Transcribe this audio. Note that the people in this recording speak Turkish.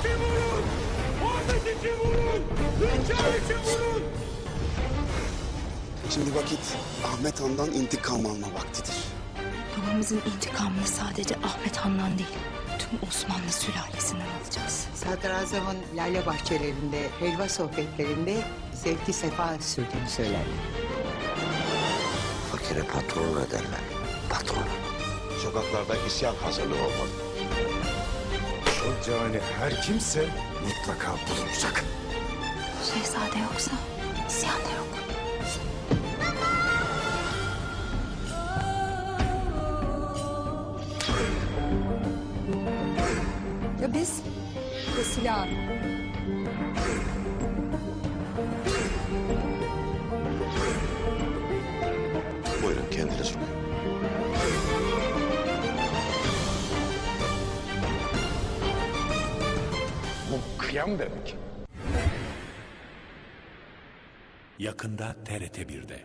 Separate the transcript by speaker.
Speaker 1: için vurun! Muhabbet için vurun! Hünkâr için vurun! Şimdi vakit Ahmet Han'dan intikam alma vaktidir.
Speaker 2: Babamızın intikamını sadece Ahmet Han'dan değil, tüm Osmanlı sülalesinden alacağız.
Speaker 3: Sadrazamın lale bahçelerinde, helva sohbetlerinde zevki sefa sürdüğünü söylerler.
Speaker 4: Fakire patron ederler, patron. Sokaklarda isyan hazırlığı olmalı.
Speaker 5: O cani her kimse mutlaka bulunacak.
Speaker 2: Şehzade yoksa isyan da yok.
Speaker 6: Ya biz? Ya silah.
Speaker 4: Buyurun kendiniz okuyun.
Speaker 5: Kıyam demek.
Speaker 7: Yakında TRT 1'de.